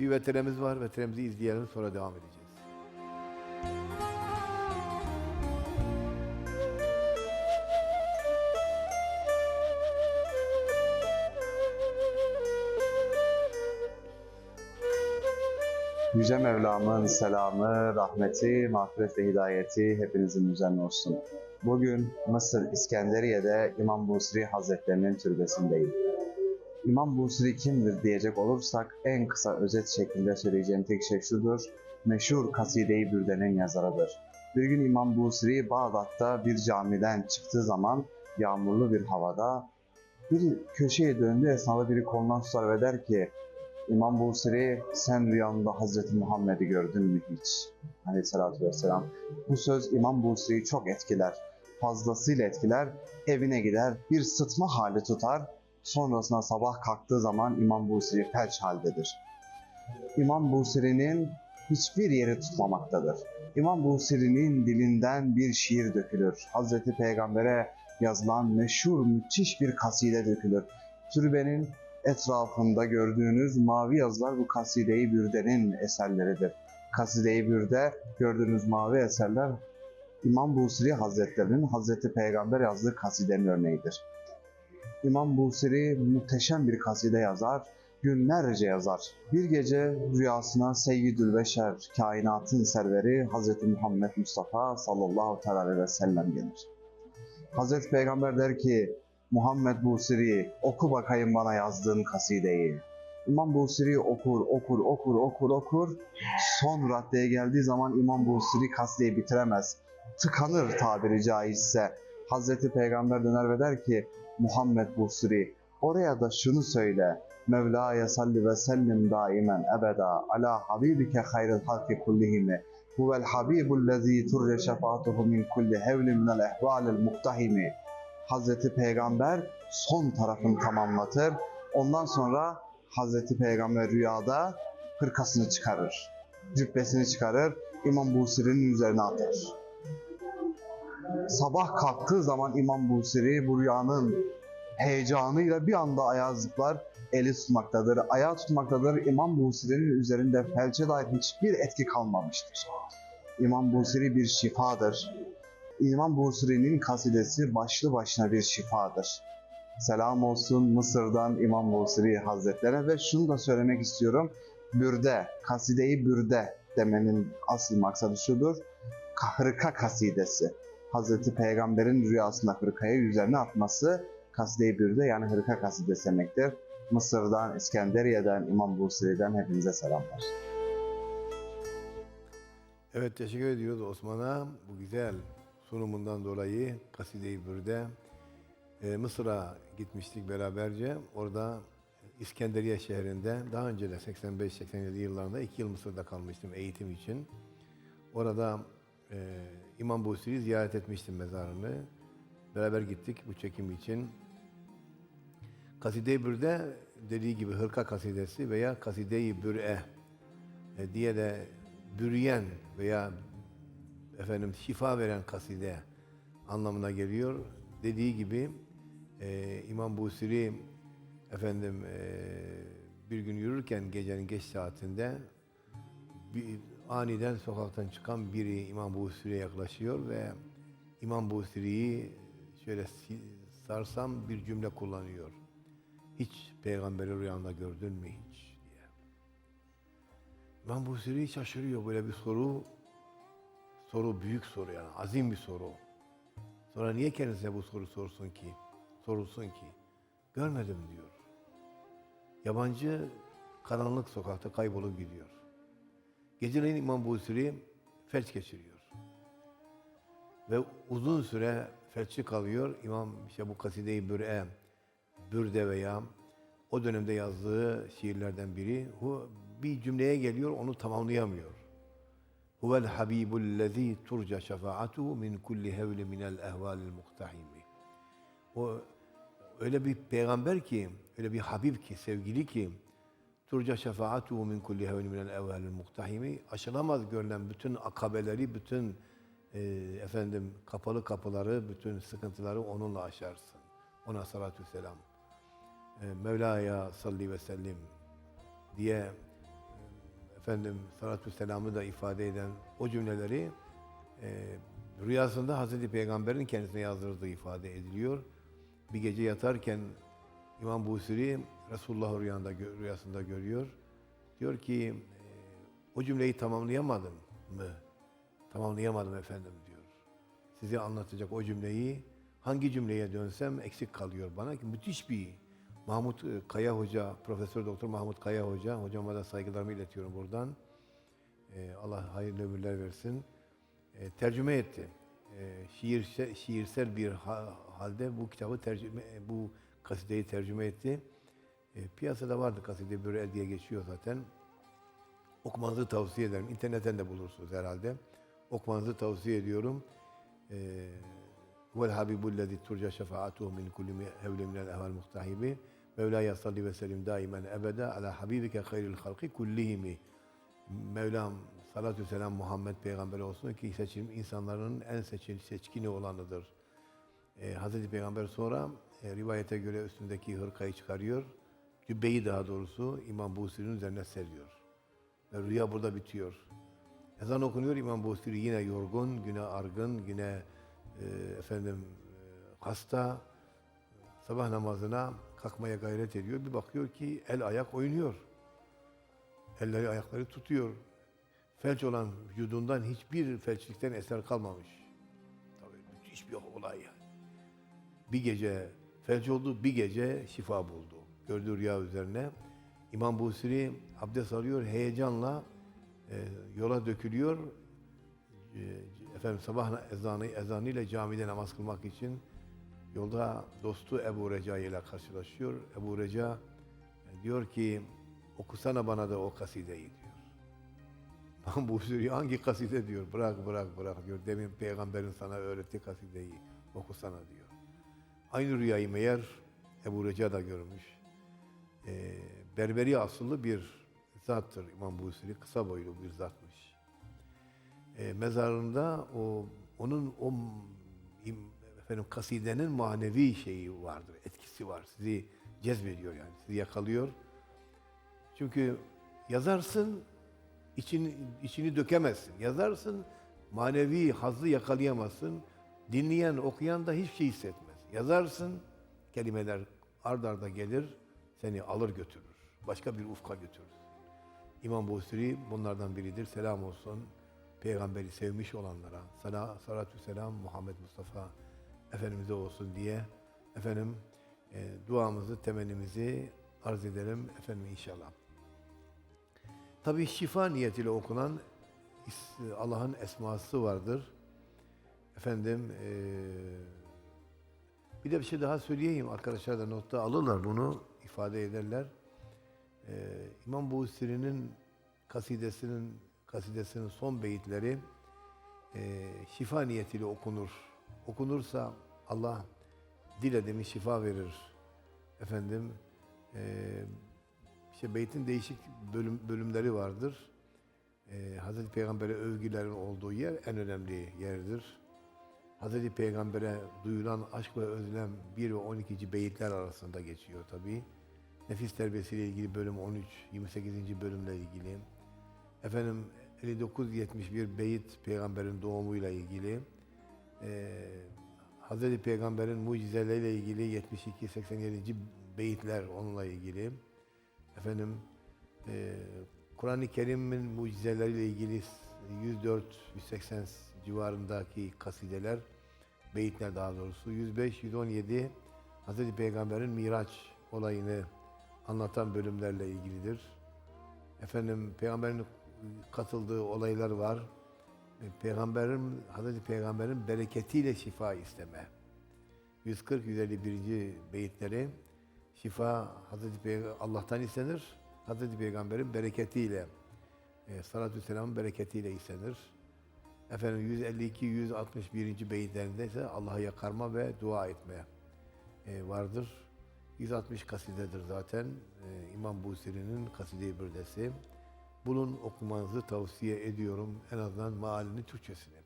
bir veteremiz var. Veteremizi izleyelim sonra devam edeceğiz. Yüce Mevlam'ın selamı, rahmeti, mağfiret ve hidayeti hepinizin üzerine olsun. Bugün Mısır İskenderiye'de İmam Busiri Hazretlerinin türbesindeyim. İmam Busiri kimdir diyecek olursak en kısa özet şekilde söyleyeceğim tek şey şudur. Meşhur Kaside-i Bürde'nin yazarıdır. Bir gün İmam Busiri Bağdat'ta bir camiden çıktığı zaman yağmurlu bir havada bir köşeye döndüğü esnada biri kolundan tutar ve der ki İmam Busiri sen rüyanda Hazreti Muhammed'i gördün mü hiç? Aleyhissalatü vesselam. Bu söz İmam Busiri'yi çok etkiler. Fazlasıyla etkiler. Evine gider, bir sıtma hali tutar. Sonrasında sabah kalktığı zaman İmam Busiri felç haldedir. İmam Busiri'nin hiçbir yeri tutmamaktadır. İmam Busiri'nin dilinden bir şiir dökülür. Hazreti Peygamber'e yazılan meşhur müthiş bir kaside dökülür. Türbenin etrafında gördüğünüz mavi yazılar bu Kaside-i Bürde'nin eserleridir. Kaside-i Bürde gördüğünüz mavi eserler İmam Busiri Hazretlerinin Hazreti Peygamber yazdığı kasidenin örneğidir. İmam Busiri muhteşem bir kaside yazar, günlerce yazar. Bir gece rüyasına Seyyidül Beşer, kainatın serveri Hazreti Muhammed Mustafa sallallahu aleyhi ve sellem gelir. Hazreti Peygamber der ki, Muhammed Busiri oku bakayım bana yazdığın kasideyi. İmam Busiri okur, okur, okur, okur, okur. Son raddeye geldiği zaman İmam Busiri kasideyi bitiremez. Tıkanır tabiri caizse. Hazreti Peygamber döner ve der ki Muhammed Busiri oraya da şunu söyle. Mevla'ya salli ve sellim daimen ebeda ala habibike hayril halki kullihimi. Huvel habibul lezi turre şefaatuhu min kulli hevli minel ehvalil muhtahimi. Hazreti Peygamber son tarafını tamamlatır. Ondan sonra Hazreti Peygamber rüyada hırkasını çıkarır. Cübbesini çıkarır. İmam Busiri'nin üzerine atar. Sabah kalktığı zaman İmam Busiri bu rüyanın heyecanıyla bir anda ayağa zıplar, eli tutmaktadır. Ayağı tutmaktadır. İmam Busiri'nin üzerinde felçe dair hiçbir etki kalmamıştır. İmam Busiri bir şifadır. İmam Busiri'nin kasidesi başlı başına bir şifadır. Selam olsun Mısır'dan İmam Busiri Hazretlerine ve şunu da söylemek istiyorum. Bürde, kasideyi bürde demenin asıl maksadı şudur. Hırka kasidesi. Hazreti Peygamber'in rüyasında hırkayı üzerine atması kaside-i bürde yani hırka kasidesi demektir. Mısır'dan, İskenderiye'den, İmam Busiri'den hepinize selamlar. Evet teşekkür ediyoruz Osman'a bu güzel sunumundan dolayı Kaside-i Bürde. Ee, Mısır'a gitmiştik beraberce. Orada İskenderiye şehrinde daha önce de 85-87 yıllarında iki yıl Mısır'da kalmıştım eğitim için. Orada e, İmam Busiri'yi ziyaret etmiştim mezarını. Beraber gittik bu çekim için. Kaside-i Bürde dediği gibi hırka kasidesi veya Kaside-i Bür'e e, diye de bürüyen veya efendim şifa veren kaside anlamına geliyor. Dediği gibi e, İmam Busiri efendim e, bir gün yürürken gecenin geç saatinde bir, aniden sokaktan çıkan biri İmam Busiri'ye yaklaşıyor ve İmam Busiri'yi şöyle sarsam bir cümle kullanıyor. Hiç peygamberi rüyanda gördün mü hiç diye. İmam Busiri şaşırıyor böyle bir soru. Soru büyük soru yani azim bir soru. Sonra niye kendisine bu soru sorsun ki? Sorulsun ki. Görmedim diyor. Yabancı karanlık sokakta kaybolup gidiyor. Geceleyin İmam Busiri felç geçiriyor. Ve uzun süre felçli kalıyor. İmam işte bu kaside-i bür'e, bürde veya o dönemde yazdığı şiirlerden biri. Bu bir cümleye geliyor, onu tamamlayamıyor. Huvel habibul lezî turca şefaatuhu min kulli hevli minel ehvalil muhtahimi. O öyle bir peygamber ki, öyle bir habib ki, sevgili ki, turca şefaatuhu min kulli hevli minel ehvalil muhtahimi. Aşılamaz görülen bütün akabeleri, bütün e, efendim kapalı kapıları, bütün sıkıntıları onunla aşarsın. Ona salatü selam. E, Mevla'ya salli ve sellim diye efendim salatü selamı da ifade eden o cümleleri e, rüyasında Hazreti Peygamber'in kendisine yazdırdığı ifade ediliyor. Bir gece yatarken İmam Busiri Resulullah rüyanda, rüyasında görüyor. Diyor ki e, o cümleyi tamamlayamadım mı? Tamamlayamadım efendim diyor. Size anlatacak o cümleyi hangi cümleye dönsem eksik kalıyor bana ki müthiş bir Mahmut e, Kaya Hoca, Profesör Doktor Mahmut Kaya Hoca, hocama da saygılarımı iletiyorum buradan. E, Allah hayırlı ömürler versin. Tercüme etti. Şiir, şiirsel bir ha- halde bu kitabı tercüme, bu kasideyi tercüme etti. E, piyasada vardı kaside böyle diye geçiyor zaten. Okumanızı tavsiye ederim. İnternetten de bulursunuz herhalde. Okumanızı tavsiye ediyorum. Ee, Vel habibullezî turca şefaatuhu min kulli hevle minel ehval muhtahibi. Mevlaya salli ve sellim daimen ebede ala habibike hayril halki kullihimi. Mevlam salatü selam Muhammed peygamber olsun ki seçilim insanların en seçil, seçkini olanıdır. Ee, Hazreti Peygamber sonra e, rivayete göre üstündeki hırkayı çıkarıyor. Cübbeyi daha doğrusu İmam Busiri'nin üzerine seriyor. Ve rüya burada bitiyor. Ezan okunuyor İmam Busiri yine yorgun, yine argın, yine e, efendim e, hasta. Sabah namazına kalkmaya gayret ediyor. Bir bakıyor ki el ayak oynuyor. Elleri ayakları tutuyor. Felç olan vücudundan hiçbir felçlikten eser kalmamış. Tabii müthiş bir olay yani. Bir gece felç oldu, bir gece şifa buldu. Gördüğü rüya üzerine. İmam Busiri abdest alıyor, heyecanla e, yola dökülüyor. E, efendim sabah ezanı ezanıyla camide namaz kılmak için yolda dostu Ebu Reca ile karşılaşıyor. Ebu Reca e, diyor ki okusana bana da o kasideyi diyor. İmam Busiri hangi kaside diyor. Bırak bırak bırak diyor. Demin peygamberin sana öğrettiği kasideyi okusana diyor. Aynı rüyayı meğer Ebu Reca da görmüş. Ee, berberi asıllı bir zattır İmam Busiri. Kısa boylu bir zatmış. Ee, mezarında o onun o im- efendim kasidenin manevi şeyi vardır, etkisi var. Sizi cezbediyor yani, sizi yakalıyor. Çünkü yazarsın, için, içini dökemezsin. Yazarsın, manevi hazzı yakalayamazsın. Dinleyen, okuyan da hiçbir şey hissetmez. Yazarsın, kelimeler ard arda gelir, seni alır götürür. Başka bir ufka götürür. İmam Busiri bunlardan biridir. Selam olsun. Peygamberi sevmiş olanlara. Sala, salatü selam Muhammed Mustafa Efendimiz'e olsun diye efendim e, duamızı, temennimizi arz edelim efendim inşallah. Tabi şifa niyetiyle okunan Allah'ın esması vardır. Efendim e, bir de bir şey daha söyleyeyim. Arkadaşlar da notta alırlar bunu, ifade ederler. Ee, İmam Busiri'nin kasidesinin kasidesinin son beyitleri e, şifa niyetiyle okunur. Okunursa Allah dilediğimi şifa verir. Efendim e, işte beytin değişik bölüm, bölümleri vardır. E, Hazreti Peygamber'e övgülerin olduğu yer en önemli yerdir. Hazreti Peygamber'e duyulan aşk ve özlem 1 ve 12. beyitler arasında geçiyor tabii. Nefis terbiyesiyle ilgili bölüm 13, 28. bölümle ilgili. Efendim 59-71 beyit peygamberin doğumuyla ilgili. Ee, Hazreti Peygamber'in mucizeleriyle ilgili 72-87. beyitler onunla ilgili. Efendim e, Kur'an-ı Kerim'in mucizeleriyle ilgili 104-180 civarındaki kasideler, beyitler daha doğrusu 105-117 Hazreti Peygamber'in Miraç olayını anlatan bölümlerle ilgilidir. Efendim Peygamber'in katıldığı olaylar var. E, Peygamberin Hazreti Peygamber'in bereketiyle şifa isteme. 140-151. beyitleri şifa Hazreti Peygamber Allah'tan istenir. Hazreti Peygamber'in bereketiyle e, salatü selamın bereketiyle istenir. Efendim 152-161. beyitlerinde ise Allah'a yakarma ve dua etme e, vardır. 160 kasidedir zaten. E, İmam Busiri'nin kaside-i bürdesi. Bunun okumanızı tavsiye ediyorum. En azından mealini Türkçesini.